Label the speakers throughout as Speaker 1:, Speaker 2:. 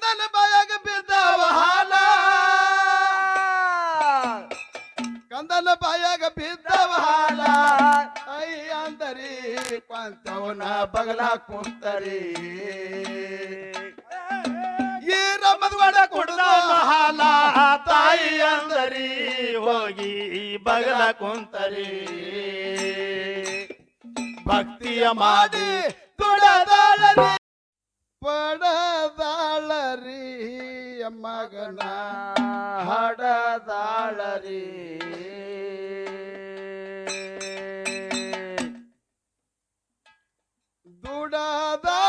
Speaker 1: ಕಂದನ ಬಾಯಾಗ ಬಿದ್ದವ ಹಾಲ. ಕಂದನ ಬಾಯಾಗ ಬಿದ್ದವ ಹಾಲ. ಐ ಅಂದರಿ ಕೊಂತವನ ಬಗಲ ಕುಂತರಿ. ಈ ರಮದ್ವಾಡ ಕುಡ್ದ ಹಾಲ, ತಾಯಿ ಅಂದರಿ, ಹೋಗಿ ಬಗಲ ಕುಂತರಿ. ಭಕ್ತಿಯ ಮಾಡಿ ತುಡದಾಳರಿ. ಪಡದಾಳರಿ ಮಗನ ಹಡದಾಳರಿ. ದುಡದಾಳರಿ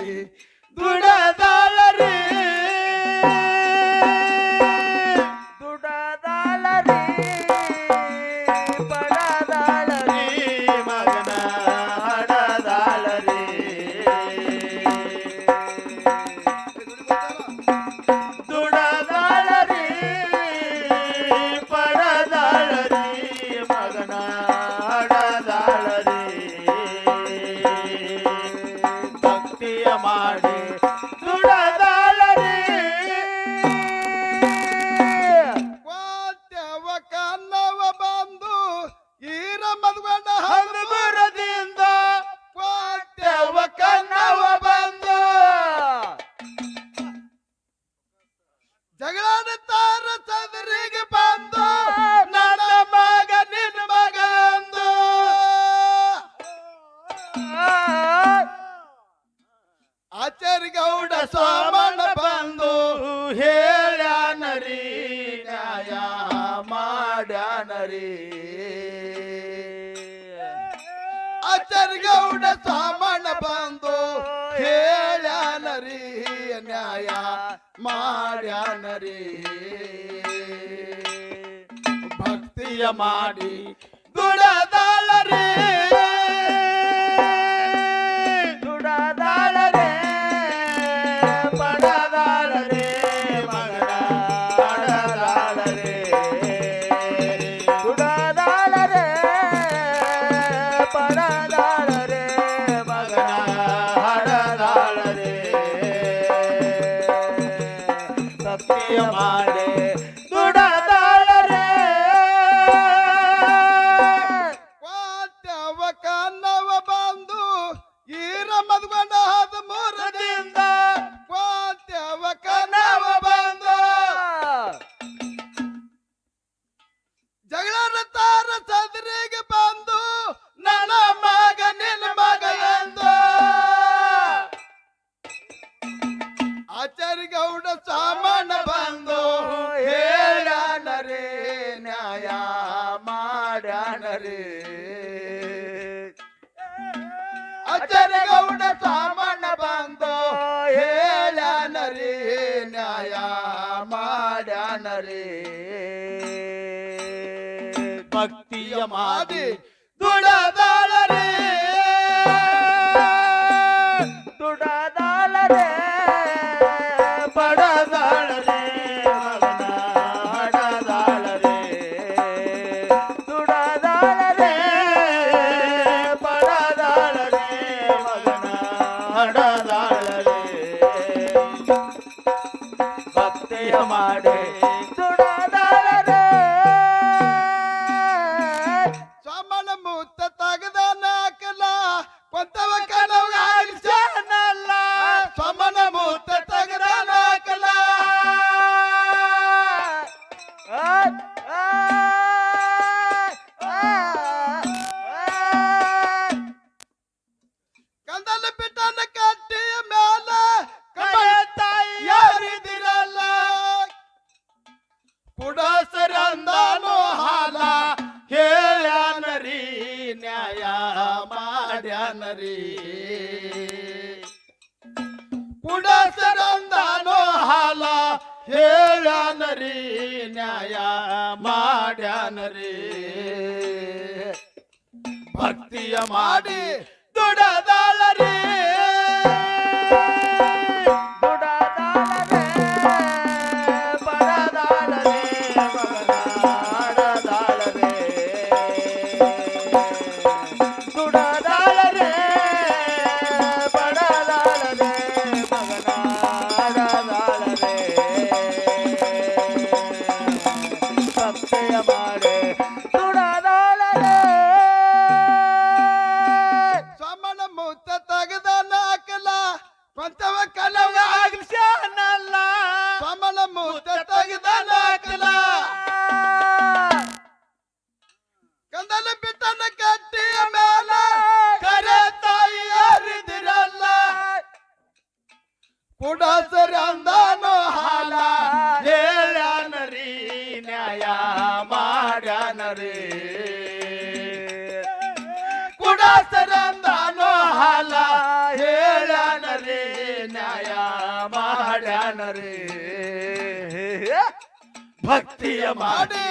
Speaker 1: ಮಾಡಿ ಮಾಡ್ಯಾನರಿ ಅಚರ್ಗೌಡ ಸೋಮಣ್ಣ ಬಂದು ಹೇಳ್ಯಾನರಿ ನ್ಯಾಯ ಮಾಡ್ಯಾನರಿ. ಭಕ್ತಿಯ ಮಾಡಿ ದುಡದಾಳರಿ ಮಾಡೆ ಆಚಾರ್ಯಗೌಡ ಸಾಮಣ್ಣ ಬಂದು ಹೇಳನರಿ ನ್ಯಾಯ ಮಾಡ್ಯಾನರೇ. ಭಕ್ತಿಯ ಮಾಡಿ ಮೂತ ತಗದ ನಾಕಲ ಕೊಂತವ ಕಲ ಮಾಡ್ಯಾನರಿ ಕುಡಸರಂದಾನೋ ಹಾಲ ಹೇಳನರಿ ನ್ಯಾಯ ಮಾಡ್ಯಾನರಿ. ಭಕ್ತಿಯ ಮಾಡಿ ದುಡದಾಳರೆ
Speaker 2: ಸೋಮನ ಮುತ್ತ ಕಂದಲ ಕಂದನ ಬಿಟ್ಟನ ಕಟ್ಟಿಯ ಮೇಲ
Speaker 1: ಕರೆ ತಾಯಿ ಹರಿದಿರಲ್ಲ
Speaker 2: ಕುಡಸರಿ ಅಂದಾನೋ ಹಾಲ,
Speaker 1: ಹೇಳ್ಯಾನರಿ, ನ್ಯಾಯ ಮಾಡ್ಯಾನರಿ. ಕುಡಸರಂದಾನೋ ಹಾಲ, ಹೇಳ್ಯಾನರಿ, ನ್ಯಾಯ ಮಾಡ್ಯಾನರಿ. ಭಕ್ತಿಯ ಮಾಡಿ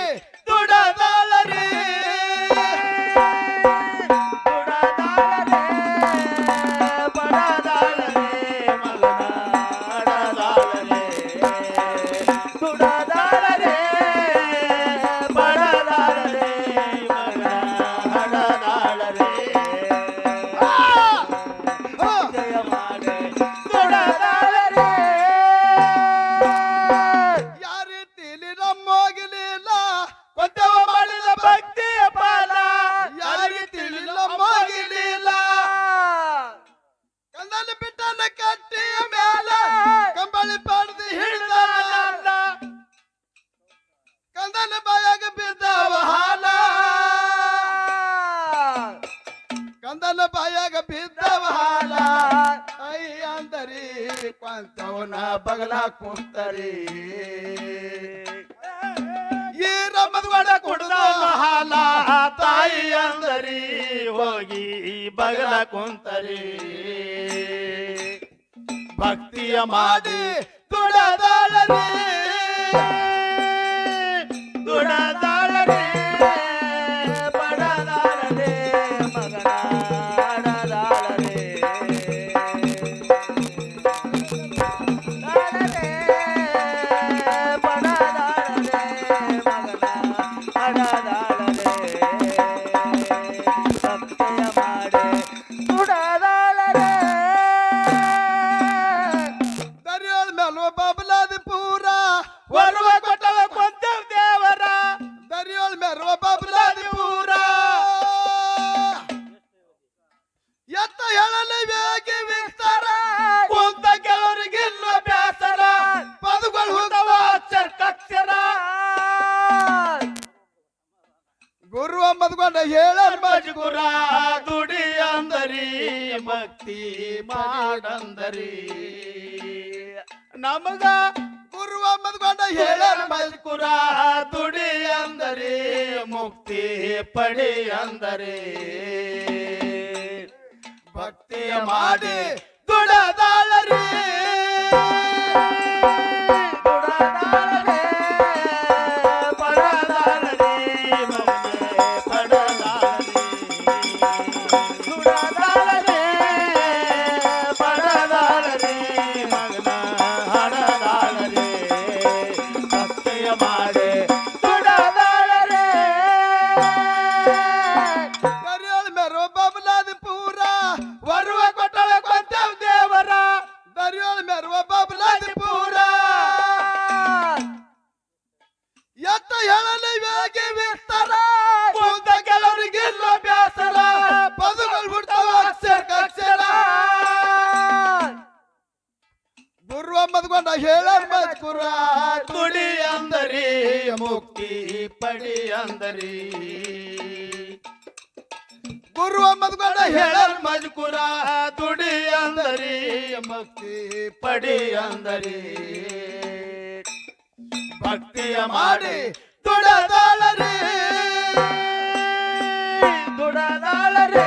Speaker 2: ಬಾಯಾಗ ಬಿದ್ದವ ಹಾಲ ಐ ಅಂದರಿ ಕೊಂತವನ ಬಗಲ ಕುಂತರಿ. ಈ ರಮದ್ವಾಡ
Speaker 1: ಕುಡ್ದ
Speaker 2: ಕುಡ್ದ
Speaker 1: ಹಾಲ ತಾಯಿ ಅಂದರಿ, ಹೋಗಿ ಬಗಲ ಕುಂತರಿ. ಭಕ್ತಿಯ ಮಾಡಿ ದುಡದಾಳರಿ ಮಜಗುರ ದುಡಿ ಅಂದರಿ, ಭಕ್ತಿ ಮಾಡಂದರಿ ನಮಗ
Speaker 2: ಗುರು ಅಂಬದ್ಕೊಂಡ ಹೇಳ
Speaker 1: ಹೇಳ ಮಜಗುರ ದುಡಿ ಅಂದರಿ, ಮುಕ್ತಿ ಪಡಿ ಅಂದರಿ. ಭಕ್ತಿ ಮಾಡಿ ದುಡದಾಳರಿ. ದುಡದಾಳರಿ. ಅಂದರಿ
Speaker 2: ಗುರು ಅಂಬದ್ಕೊಂಡ ಹೇಳ
Speaker 1: ಮಜ್ಕುರ ತುಡಿ ಅಂದರಿ ಭಕ್ತಿ ಪಡಿ ಅಂದರಿ. ಭಕ್ತಿಯ ಮಾಡಿ ದುಡದಾಳರಿ ದುಡದಾಳರಿ